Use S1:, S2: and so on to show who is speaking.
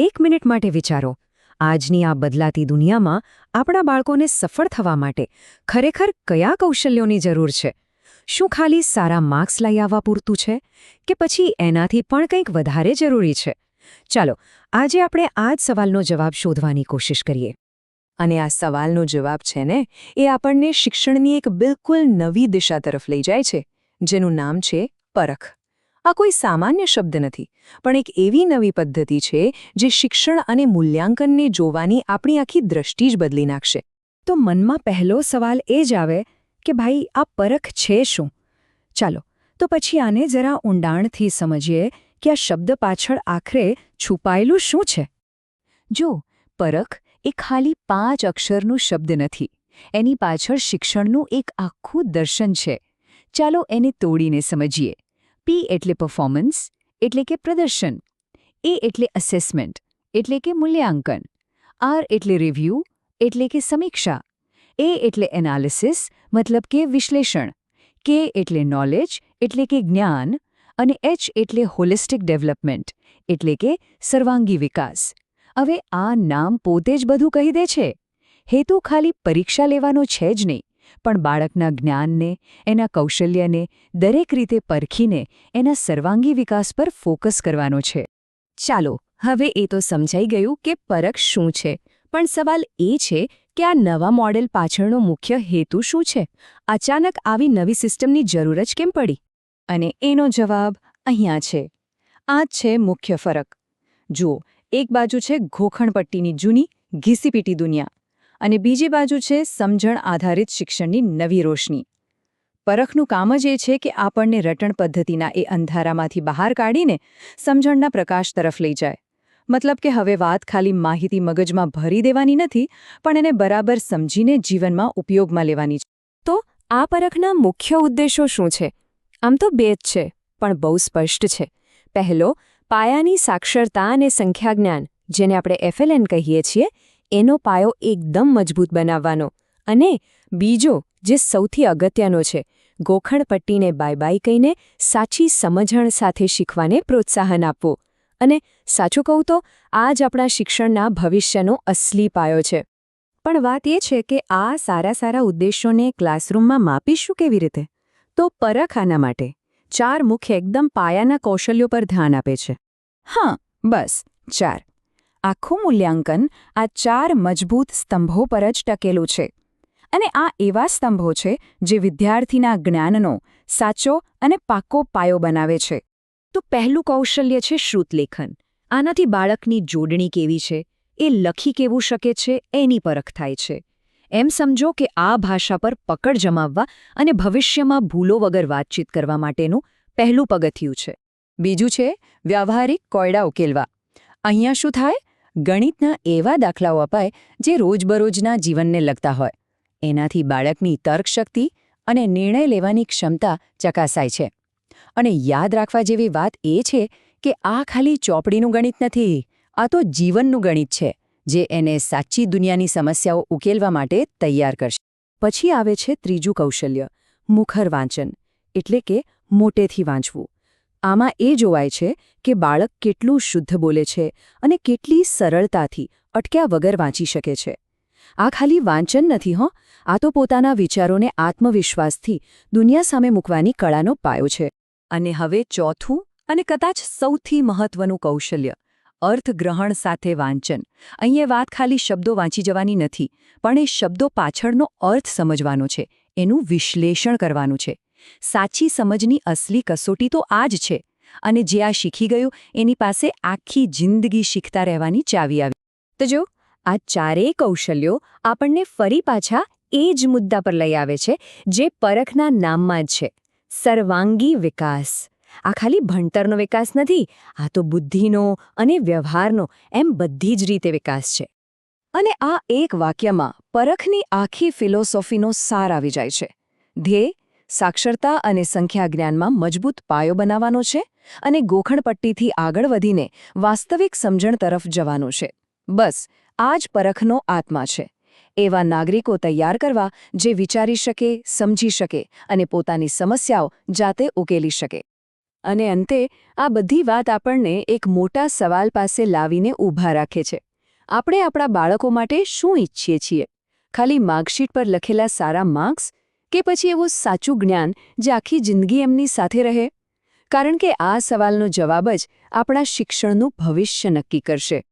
S1: એક મિનિટ માટે વિચારો. આજની આ બદલાતી દુનિયામાં આપણા બાળકોને સફળ થવા માટે ખરેખર કયા કૌશલ્યોની જરૂર છે? શું ખાલી સારા માર્ક્સ લઈ આવવા પૂરતું છે? કે પછી એનાથી પણ કંઈક વધારે જરૂરી છે? ચાલો, આજે આપણે આ જ સવાલનો જવાબ શોધવાની કોશિશ કરીએ.
S2: અને આ સવાલનો જવાબ છે ને, એ આપણને શિક્ષણની એક બિલકુલ નવી દિશા તરફ લઈ જાય છે, જેનું નામ છે પરખ. આ કોઈ સામાન્ય શબ્દ નથી, પણ એક એવી નવી પદ્ધતિ છે જે શિક્ષણ અને મૂલ્યાંકનને જોવાની આપણી આખી દ્રષ્ટિ જ બદલી નાખશે.
S1: તો મનમાં પહેલો સવાલ એ જ આવે કે ભાઈ, આ પરખ છે શું? ચાલો, તો પછી આને જરા ઊંડાણથી સમજીએ કે આ શબ્દ પાછળ આખરે છુપાયેલું શું છે?
S2: જો, પરખ એ ખાલી પાંચ અક્ષરનું શબ્દ નથી, એની પાછળ શિક્ષણનું એક આખું દર્શન છે. ચાલો એને તોડીને સમજીએ. પી એટલે પરફોર્મન્સ એટલે કે પ્રદર્શન. એ એટલે અસેસમેન્ટ એટલે કે મૂલ્યાંકન. આર એટલે રિવ્યૂ એટલે કે સમીક્ષા. એ એટલે એનાલિસિસ મતલબ કે વિશ્લેષણ. કે એટલે નોલેજ એટલે કે જ્ઞાન. અને એચ એટલે હોલિસ્ટિક ડેવલપમેન્ટ એટલે કે સર્વાંગી વિકાસ. હવે આ નામ પોતે જ બધું કહી દે છે. હેતુ ખાલી પરીક્ષા લેવાનો છે જ નહીં. પણ બાળકના જ્ઞાનને, એના કૌશલ્યને, દરેક રીતે પરખીને એના સર્વાંગી વિકાસ પર ફોકસ કરવાનો છે. ચાલો, હવે એ તો સમજાઈ ગયું કે પરખ શું છે. પણ સવાલ એ છે કે આ નવા મોડેલ પાછળનો મુખ્ય હેતુ શું છે? અચાનક આવી નવી સિસ્ટમની જરૂર જ કેમ પડી? અને એનો જવાબ અહીંયા છે. આ છે મુખ્ય ફરક. જુઓ, એક બાજુ છે ઘોખણપટ્ટીની જૂની, ઘીસીપીટી દુનિયા. અને બીજી બાજુ છે સમજણ આધારિત શિક્ષણની નવી રોશની. પરખનું કામ જ એ છે કે આપણને રટણ પદ્ધતિના એ અંધારામાંથી બહાર કાઢીને સમજણના પ્રકાશ તરફ લઈ જાય. મતલબ કે હવે વાત ખાલી માહિતી મગજમાં ભરી દેવાની નથી, પણ એને બરાબર સમજીને જીવનમાં ઉપયોગમાં લેવાની છે. તો આ પરખના મુખ્ય ઉદ્દેશો શું છે? આમ તો બે જ છે, પણ બહુ સ્પષ્ટ છે. પહેલો, પાયાની સાક્ષરતા અને સંખ્યાજ્ઞાન, જેને આપણે એફએલએન કહીએ છીએ એનો પાયો એકદમ મજબૂત બનાવવાનો. અને બીજો, જે સૌથી અગત્યનો છે ગોખણપટ્ટીને બાય બાય કહીને સાચી સમજણ સાથે શીખવાને પ્રોત્સાહન આપવું. અને સાચું કહું તો, આ જ આપણા શિક્ષણના ભવિષ્યનો અસલી પાયો છે. પણ વાત એ છે કે આ સારા સારા ઉદ્દેશોને ક્લાસરૂમમાં માપીશું કેવી રીતે? તો પરખ આના માટે. ચાર મુખ્ય એકદમ પાયાના કૌશલ્યો પર ધ્યાન આપે છે. હા, બસ. ચાર. આખું મૂલ્યાંકન આ ચાર મજબૂત સ્તંભો પર જ ટકેલું છે. અને આ એવા સ્તંભો છે જે વિદ્યાર્થીના જ્ઞાનનો સાચો અને પાકો પાયો બનાવે છે. તો પહેલું કૌશલ્ય છે શ્રુતલેખન. આનાથી બાળકની જોડણી કેવી છે? એ લખી કેવું શકે છે? એની પરખ થાય છે. એમ સમજો કે આ ભાષા પર પકડ જમાવવા અને ભવિષ્યમાં ભૂલો વગર વાતચીત કરવા માટેનું પહેલું પગથિયું છે. બીજું છે વ્યવહારિક કોયડા ઉકેલવા. અહીંયા શું થાય? ગણિતના એવા દાખલાઓ અપાય જે રોજબરોજના જીવનને લગતા હોય. એનાથી બાળકની તર્કશક્તિ અને નિર્ણય લેવાની ક્ષમતા ચકાસાય છે. અને યાદ રાખવા જેવી વાત એ છે કે આ ખાલી ચોપડીનું ગણિત નથી, આ તો જીવનનું ગણિત છે, જે એને સાચી દુનિયાની સમસ્યાઓ ઉકેલવા માટે તૈયાર કરશે. પછી આવે છે ત્રીજું કૌશલ્ય, મુખર વાંચન, એટલે કે મોટેથી વાંચવું. આમાં એ જોવાય છે કે બાળક કેટલું શુદ્ધ બોલે છે અને કેટલી સરળતાથી અટક્યા વગર વાંચી શકે છે. આ ખાલી વાંચન નથી હો, આ તો પોતાના વિચારોને આત્મવિશ્વાસથી દુનિયા સામે મૂકવાની કળાનો પાયો છે. અને હવે ચોથું અને કદાચ સૌથી મહત્વનું કૌશલ્ય, અર્થગ્રહણ સાથે વાંચન. અહીંયા વાત ખાલી શબ્દો વાંચી જવાની નથી, પણ એ શબ્દો પાછળનો અર્થ સમજવાનો છે, એનું વિશ્લેષણ કરવાનું છે. સાચી સમજની અસલી કસોટી તો આ જ છે. અને જે આ શીખી ગયું, એની પાસે આખી જિંદગી શીખતા રહેવાની ચાવી આવી. તો જો, આ ચારેય કૌશલ્યો આપણને ફરી પાછા એ જ મુદ્દા પર લઈ આવે છે, જે પરખના નામમાં જ છે. સર્વાંગી વિકાસ. આ ખાલી ભણતરનો વિકાસ નથી, આ તો બુદ્ધિનો અને વ્યવહારનો એમ બધી જ રીતે વિકાસ છે. અને આ એક વાક્યમાં પરખની આખી ફિલોસોફીનો સાર આવી જાય છે. ધ્યેય સાક્ષરતા અને સંખ્યા જ્ઞાનમાં મજબૂત પાયો બનાવવાનો છે અને ગોખણપટ્ટીથી આગળ વધીને વાસ્તવિક સમજણ તરફ જવાનું છે. બસ, આ જ પરખનો આત્મા છે. એવા નાગરિકો તૈયાર કરવા જે વિચારી શકે, સમજી શકે અને પોતાની સમસ્યાઓ જાતે ઉકેલી શકે. અને અંતે, આ બધી વાત આપણને એક મોટા સવાલ પાસે લાવીને ઊભા રાખે છે. આપણે આપણા બાળકો માટે શું ઈચ્છીએ છીએ? ખાલી માર્કશીટ પર લખેલા સારા માર્ક્સ કે પછી એવું સાચું જ્ઞાન જે આખી જિંદગી એમની સાથે રહે? કારણ કે આ સવાલનો જવાબ જ આપણા શિક્ષણનું ભવિષ્ય નક્કી કરશે.